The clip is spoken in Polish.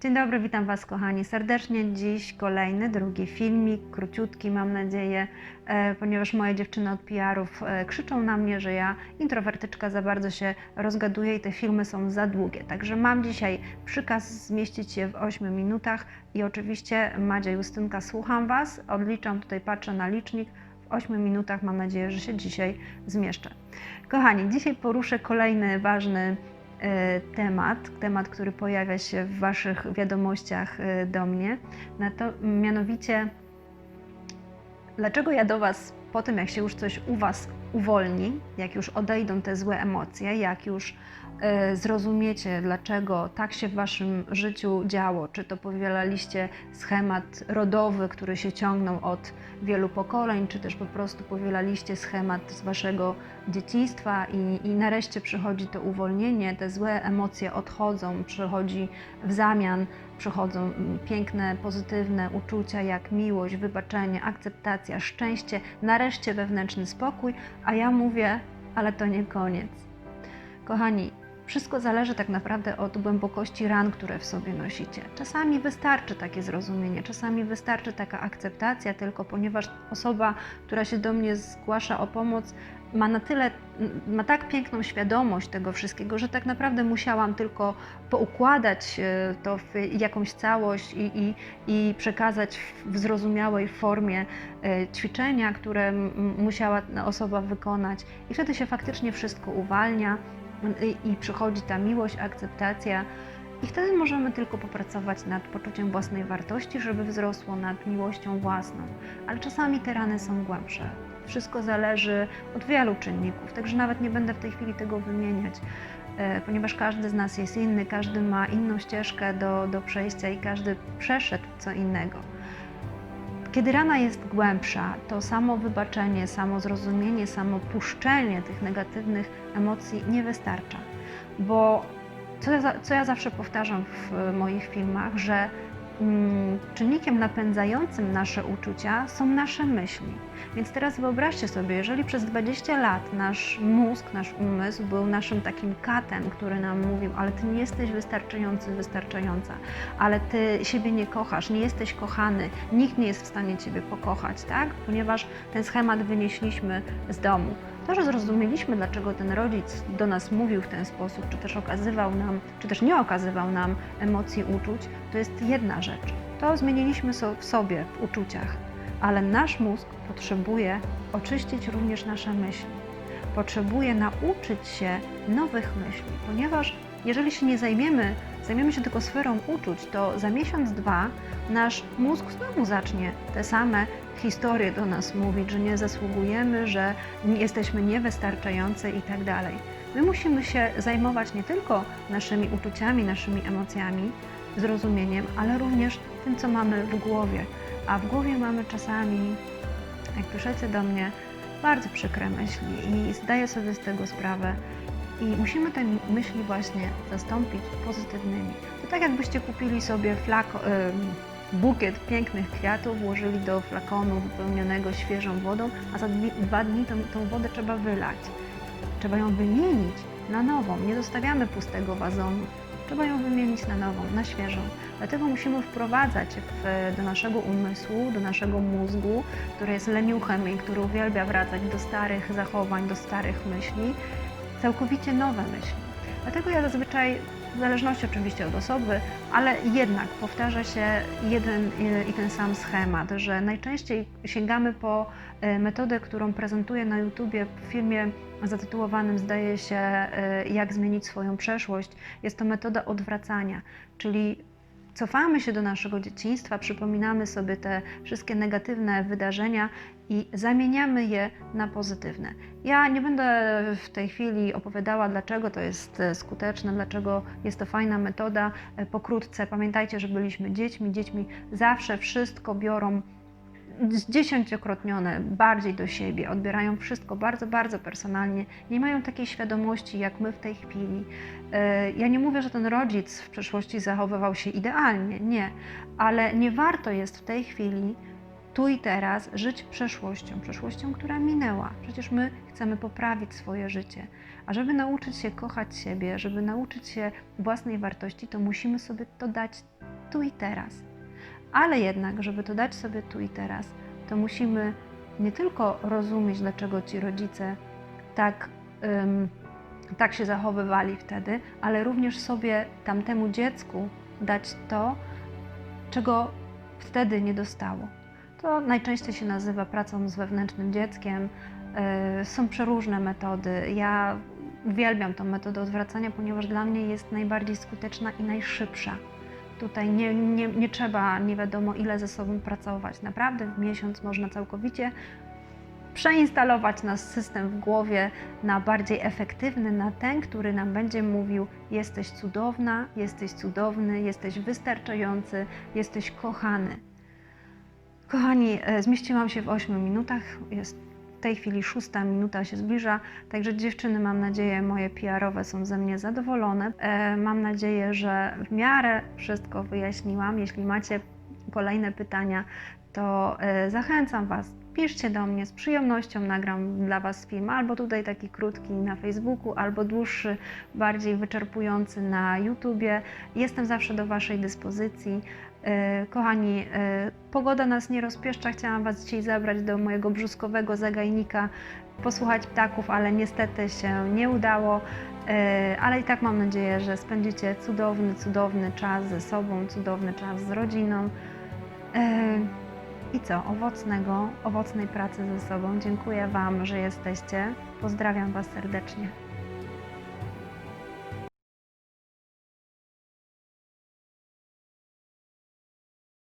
Dzień dobry, witam Was kochani serdecznie. Dziś kolejny, drugi filmik, króciutki mam nadzieję, e, ponieważ moje dziewczyny od PR-ów e, krzyczą na mnie, że ja introwertyczka za bardzo się rozgaduję i te filmy są za długie. Także mam dzisiaj przykaz zmieścić je w 8 minutach i oczywiście Madzia Justynka, słucham Was, odliczam, tutaj patrzę na licznik. W 8 minutach mam nadzieję, że się dzisiaj zmieszczę. Kochani, dzisiaj poruszę kolejny ważny temat, temat, który pojawia się w Waszych wiadomościach e, do mnie, na to, mianowicie dlaczego ja do Was po tym, jak się już coś u Was uwolni, jak już odejdą te złe emocje, jak już e, zrozumiecie, dlaczego tak się w Waszym życiu działo, czy to powielaliście schemat rodowy, który się ciągnął od wielu pokoleń, czy też po prostu powielaliście schemat z Waszego dzieciństwa i, i nareszcie przychodzi to uwolnienie, te złe emocje odchodzą, przychodzi w zamian, przychodzą mm, piękne, pozytywne uczucia jak miłość, wybaczenie, akceptacja, szczęście, nareszcie wewnętrzny spokój, a ja mówię, ale to nie koniec. Kochani, wszystko zależy tak naprawdę od głębokości ran, które w sobie nosicie. Czasami wystarczy takie zrozumienie, czasami wystarczy taka akceptacja, tylko ponieważ osoba, która się do mnie zgłasza o pomoc, ma na tyle, ma tak piękną świadomość tego wszystkiego, że tak naprawdę musiałam tylko poukładać e, to w jakąś całość i, i, i przekazać w zrozumiałej formie e, ćwiczenia, które musiała osoba wykonać, i wtedy się faktycznie wszystko uwalnia i, i przychodzi ta miłość, akceptacja. I wtedy możemy tylko popracować nad poczuciem własnej wartości, żeby wzrosło nad miłością własną. Ale czasami te rany są głębsze. Wszystko zależy od wielu czynników, także nawet nie będę w tej chwili tego wymieniać, e, ponieważ każdy z nas jest inny, każdy ma inną ścieżkę do, do przejścia i każdy przeszedł co innego. Kiedy rana jest głębsza, to samo wybaczenie, samo zrozumienie, samo puszczenie tych negatywnych emocji nie wystarcza. Bo co ja, co ja zawsze powtarzam w moich filmach, że czynnikiem napędzającym nasze uczucia są nasze myśli. Więc teraz wyobraźcie sobie, jeżeli przez 20 lat nasz mózg, nasz umysł był naszym takim katem, który nam mówił, ale ty nie jesteś wystarczający, wystarczająca, ale ty siebie nie kochasz, nie jesteś kochany, nikt nie jest w stanie ciebie pokochać, tak? Ponieważ ten schemat wynieśliśmy z domu. To, że zrozumieliśmy, dlaczego ten rodzic do nas mówił w ten sposób, czy też okazywał nam, czy też nie okazywał nam emocji, uczuć, to jest jedna rzecz. To zmieniliśmy w sobie, w uczuciach, ale nasz mózg potrzebuje oczyścić również nasze myśli. Potrzebuje nauczyć się nowych myśli, ponieważ jeżeli się nie zajmiemy, zajmiemy się tylko sferą uczuć, to za miesiąc, dwa nasz mózg znowu zacznie te same historie do nas mówić, że nie zasługujemy, że jesteśmy niewystarczający i tak dalej. My musimy się zajmować nie tylko naszymi uczuciami, naszymi emocjami, zrozumieniem, ale również tym, co mamy w głowie. A w głowie mamy czasami, jak piszecie do mnie, bardzo przykre myśli i zdaję sobie z tego sprawę. I musimy te myśli właśnie zastąpić pozytywnymi. To tak jakbyście kupili sobie flako, em, bukiet pięknych kwiatów, włożyli do flakonu wypełnionego świeżą wodą, a za dwa dni tą, tą wodę trzeba wylać. Trzeba ją wymienić na nową. Nie zostawiamy pustego wazonu. Trzeba ją wymienić na nową, na świeżą. Dlatego musimy wprowadzać w, do naszego umysłu, do naszego mózgu, który jest leniuchem i który uwielbia wracać do starych zachowań, do starych myśli, całkowicie nowe myśli. Dlatego ja zazwyczaj, w zależności oczywiście od osoby, ale jednak powtarza się jeden i- i ten sam schemat, że najczęściej sięgamy po e, metodę, którą prezentuję na YouTubie w filmie zatytułowanym zdaje się e, Jak zmienić swoją przeszłość. Jest to metoda odwracania, czyli cofamy się do naszego dzieciństwa, przypominamy sobie te wszystkie negatywne wydarzenia i zamieniamy je na pozytywne. Ja nie będę w tej chwili opowiadała, dlaczego to jest e, skuteczne, dlaczego jest to fajna metoda. E, Pokrótce pamiętajcie, że byliśmy dziećmi. Dziećmi zawsze wszystko biorą zdziesięciokrotnione bardziej do siebie, odbierają wszystko bardzo, bardzo personalnie, nie mają takiej świadomości jak my w tej chwili. E, Ja nie mówię, że ten rodzic w przeszłości zachowywał się idealnie, nie, ale nie warto jest w tej chwili tu i teraz żyć przeszłością, przeszłością, która minęła. Przecież my chcemy poprawić swoje życie. A żeby nauczyć się kochać siebie, żeby nauczyć się własnej wartości, to musimy sobie to dać tu i teraz. Ale jednak, żeby to dać sobie tu i teraz, to musimy nie tylko rozumieć, dlaczego ci rodzice tak, ym, tak się zachowywali wtedy, ale również sobie tamtemu dziecku dać to, czego wtedy nie dostało. To najczęściej się nazywa pracą z wewnętrznym dzieckiem. Yy, Są przeróżne metody. Ja uwielbiam tą metodę odwracania, ponieważ dla mnie jest najbardziej skuteczna i najszybsza. Tutaj nie, nie, nie trzeba nie wiadomo ile ze sobą pracować. Naprawdę w miesiąc można całkowicie przeinstalować nasz system w głowie na bardziej efektywny, na ten, który nam będzie mówił: jesteś cudowna, jesteś cudowny, jesteś wystarczający, jesteś kochany. Kochani, e, zmieściłam się w 8 minutach. Jest w tej chwili szósta minuta się zbliża, także dziewczyny, mam nadzieję, moje PR-owe są ze mnie zadowolone. E, Mam nadzieję, że w miarę wszystko wyjaśniłam. Jeśli macie kolejne pytania, to e, zachęcam Was. Piszcie do mnie, z przyjemnością nagram dla Was film, albo tutaj taki krótki na Facebooku, albo dłuższy, bardziej wyczerpujący na YouTubie. Jestem zawsze do Waszej dyspozycji. E, Kochani, e, pogoda nas nie rozpieszcza. Chciałam Was dzisiaj zabrać do mojego brzuskowego zagajnika, posłuchać ptaków, ale niestety się nie udało. E, Ale i tak mam nadzieję, że spędzicie cudowny, cudowny czas ze sobą, cudowny czas z rodziną. I co? Owocnego, owocnej pracy ze sobą. Dziękuję Wam, że jesteście. Pozdrawiam Was serdecznie.